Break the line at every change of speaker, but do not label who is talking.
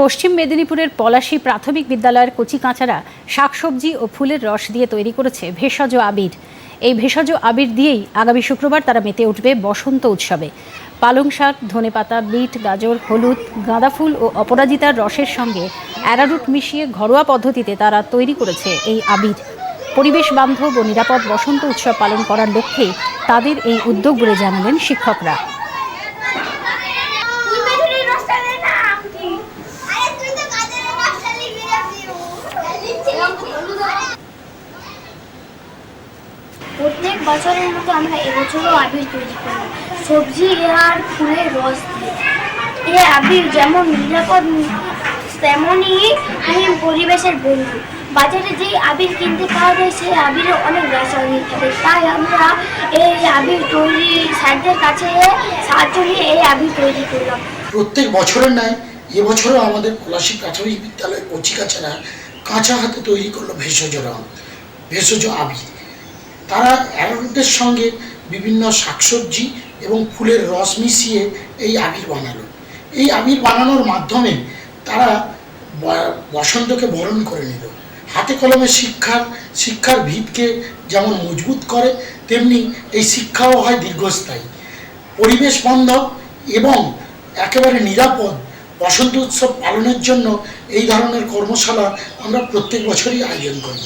পশ্চিম মেদিনীপুরের পলাশী প্রাথমিক বিদ্যালয়ের কচি কাঁচারা, শাকসবজি ও ফুলের রস দিয়ে তৈরি করেছে ভেষজ আবির। এই ভেষজ আবির দিয়েই আগামী শুক্রবার তারা মেতে উঠবে বসন্ত উৎসবে। পালং শাক ধনেপাতা বিট, গাজর, হলুদ, গাঁদা ফুল ও অপরাজিতার রসের সঙ্গে অ্যারারুট মিশিয়ে ঘরোয়া পদ্ধতিতে তারা তৈরি করেছে এই আবির। পরিবেশ বান্ধব ও নিরাপদ বসন্ত উৎসব পালন করার লক্ষ্যে তাদের এই উদ্যোগ বলে জানালেন শিক্ষকরা।
প্রত্যেক বছরের মতো আমরা এবছরও আবির তৈরি করি। সবজি আর ফুলের রস দিয়ে। এই আবির যেমন নিরাপদ, তেমনই পরিবেশের বন্ধু। বাজারে যেই আবির কিনতে পাওয়া যায়, সেই আবিরে অনেক রাসায়নিক থাকে। তাই আমরা এই আবির তৈরি স্যারদের কাছে সাহায্য নিয়ে এই আবির তৈরি করলাম।
প্রত্যেক বছরের ন্যায় এবছরও আমাদের পলাশী প্রাথমিক বিদ্যালয়ের কচিকাচারা কাঁচা হাতে তৈরি করল ভেষজ রং, ভেষজ আবির। তারা অ্যারোরুটের সঙ্গে বিভিন্ন শাকসবজি এবং ফুলের রস মিশিয়ে এই আবির বানালো। এই আবির বানানোর মাধ্যমে তারা বসন্তকে বরণ করে নিল। হাতে কলমে শিক্ষার শিক্ষার ভিতকে যেমন মজবুত করে, তেমনি এই শিক্ষাও হয় দীর্ঘস্থায়ী। পরিবেশ বান্ধব এবং একেবারে নিরাপদ বসন্ত উৎসব পালনের জন্য এই ধরনের কর্মশালা আমরা প্রত্যেক বছরই আয়োজন করি।